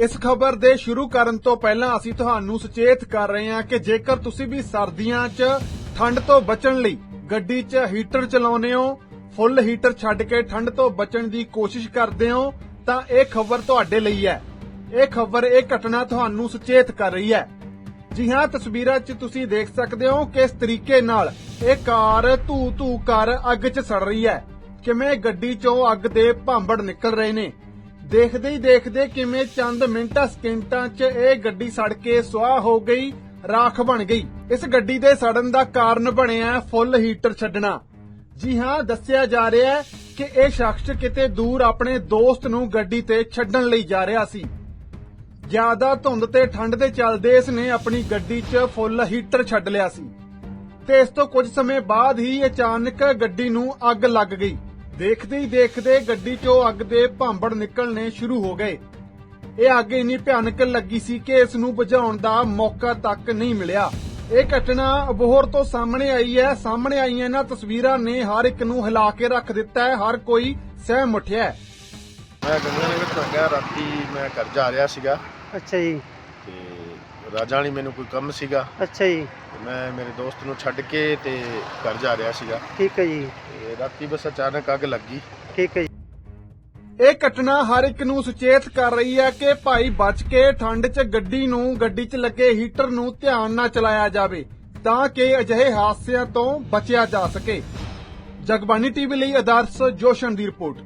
ਇਸ ਖਬਰ ਦੇ ਸ਼ੁਰੂ ਕਰਨ ਤੋਂ ਪਹਿਲਾਂ ਅਸੀਂ ਤੁਹਾਨੂੰ ਸੁਚੇਤ ਕਰ ਰਹੇ ਹਾਂ ਕਿ ਜੇਕਰ ਤੁਸੀਂ ਵੀ ਸਰਦੀਆਂ 'ਚ ਠੰਡ ਤੋਂ ਬਚਣ ਲਈ ਗੱਡੀ 'ਚ ਹੀਟਰ ਚਲਾਉਂਦੇ ਹੋ, ਫੁੱਲ ਹੀਟਰ ਛੱਡ ਕੇ ਠੰਡ ਤੋਂ ਬਚਣ ਦੀ ਕੋਸ਼ਿਸ਼ ਕਰਦੇ ਹੋ, ਤਾਂ ਇਹ ਖਬਰ ਤੁਹਾਡੇ ਲਈ ਹੈ। ਇਹ ਖਬਰ, ਇਹ ਘਟਨਾ ਤੁਹਾਨੂੰ ਸੁਚੇਤ ਕਰ ਰਹੀ ਹੈ। ਜੀ ਹਾਂ, ਤਸਵੀਰਾਂ 'ਚ ਤੁਸੀਂ ਦੇਖ ਸਕਦੇ ਹੋ ਕਿਸ ਤਰੀਕੇ ਨਾਲ ਇਹ ਕਾਰ ਧੂ ਧੂ ਕਰ ਅੱਗ 'ਚ ਸੜ ਰਹੀ ਹੈ। ਕਿਵੇਂ ਗੱਡੀ 'ਚੋਂ ਅੱਗ ਦੇ ਭਾਂਬੜ ਨਿਕਲ ਰਹੇ ਨੇ? ਦੇਖਦੇ ਹੀ ਦੇਖਦੇ ਕਿਵੇਂ ਚੰਦ ਮਿੰਟਾਂ ਸਕਿੰਟਾਂ 'ਚ ਇਹ ਗੱਡੀ ਸੜ ਕੇ ਸੁਆਹ ਹੋ ਗਈ, ਰਾਖ ਬਣ ਗਈ। ਇਸ ਗੱਡੀ ਦੇ ਸੜਨ ਦਾ ਕਾਰਨ ਬਣਿਆ ਫੁੱਲ ਹੀਟਰ ਛੱਡਣਾ। ਜੀ ਹਾਂ, ਦੱਸਿਆ ਜਾ ਰਿਹਾ ਹੈ ਕਿ ਇਹ ਸ਼ਖਸ ਕਿਤੇ ਦੂਰ ਆਪਣੇ ਦੋਸਤ ਨੂੰ ਗੱਡੀ ਤੇ ਛੱਡਣ ਲਈ ਜਾ ਰਿਹਾ ਸੀ। ਜ਼ਿਆਦਾ ਧੁੰਦ ਤੇ ਠੰਡ ਦੇ ਚੱਲਦੇ ਇਸ ਨੇ ਆਪਣੀ ਗੱਡੀ 'ਚ ਫੁੱਲ ਹੀਟਰ ਛੱਡ ਲਿਆ ਸੀ। ਤੇ ਇਸ ਤੋਂ ਕੁਝ ਸਮੇਂ ਬਾਅਦ ਹੀ ਅਚਾਨਕ ਗੱਡੀ ਨੂੰ ਅੱਗ ਲੱਗ ਗਈ। ਦੇਖਦੇ ਹੀ ਦੇਖਦੇ ਗੱਡੀ 'ਚੋਂ ਅੱਗ ਦੇ ਭਾਂਬੜ ਨਿਕਲਣੇ ਸ਼ੁਰੂ ਹੋ ਗਏ। ਇਹ ਅੱਗ ਇੰਨੀ ਭਿਆਨਕ ਲੱਗੀ ਸੀ ਕਿ ਇਸ ਨੂੰ ਬੁਝਾਉਣ ਦਾ ਮੌਕਾ ਤੱਕ ਨਹੀਂ ਮਿਲਿਆ। ਇਹ ਘਟਨਾ ਅਬੋਹਰ ਤੋਂ ਸਾਹਮਣੇ ਆਈ ਹੈ। ਸਾਹਮਣੇ ਆਈਆਂ ਇਹਨਾਂ ਤਸਵੀਰਾਂ ਨੇ ਹਰ ਇੱਕ ਨੂੰ ਹਿਲਾ ਕੇ ਰੱਖ ਦਿੱਤਾ ਹੈ। ਹਰ ਕੋਈ ਸਹਿਮ ਉੱਠਿਆ ਹੈ। ਮੈਂ ਗੰਗਾ ਨਗਰ ਤੋਂ ਗਿਆ। ਰਾਤੀ ਮੈਂ ਘਰ ਜਾ ਰਿਹਾ ਸੀਗਾ। ਅੱਛਾ ਜੀ। ਤੇ ਰਾਜਾਂ ਵਾਲੀ ਮੈਨੂੰ ਕੋਈ ਕੰਮ ਸੀਗਾ। ਅੱਛਾ ਜੀ। ਤੇ ਮੈਂ ਮੇਰੇ ਦੋਸਤ ਨੂੰ ਛੱਡ ਕੇ ਤੇ ਘਰ ਜਾ ਰਿਹਾ ਸੀਗਾ। ਠੀਕ ਹੈ ਜੀ। ਤੇ ਰਾਤੀ ਬਸ ਅਚਾਨਕ ਅੱਗ ਲੱਗੀ ਠੀਕ ਹੈ ਜੀ। ਇਹ ਘਟਨਾ ਹਰ ਇੱਕ ਨੂੰ ਸੁਚੇਤ ਕਰ ਰਹੀ ਹੈ ਕਿ ਭਾਈ ਬਚ ਕੇ ਠੰਡ 'ਚ ਗੱਡੀ ਨੂੰ ਗੱਡੀ 'ਚ ਲੱਗੇ ਹੀਟਰ ਨੂੰ ਧਿਆਨ ਨਾਲ ਚਲਾਇਆ ਜਾਵੇ ਤਾਂ ਕਿ ਅਜਿਹੇ ਹਾਦਸਿਆਂ ਤੋਂ ਬਚਿਆ ਜਾ ਸਕੇ। ਜਗਬਾਨੀ ਟੀਵੀ ਲਈ ਆਦਰਸ਼ ਜੋਸ਼ਨ ਦੀ ਰਿਪੋਰਟ।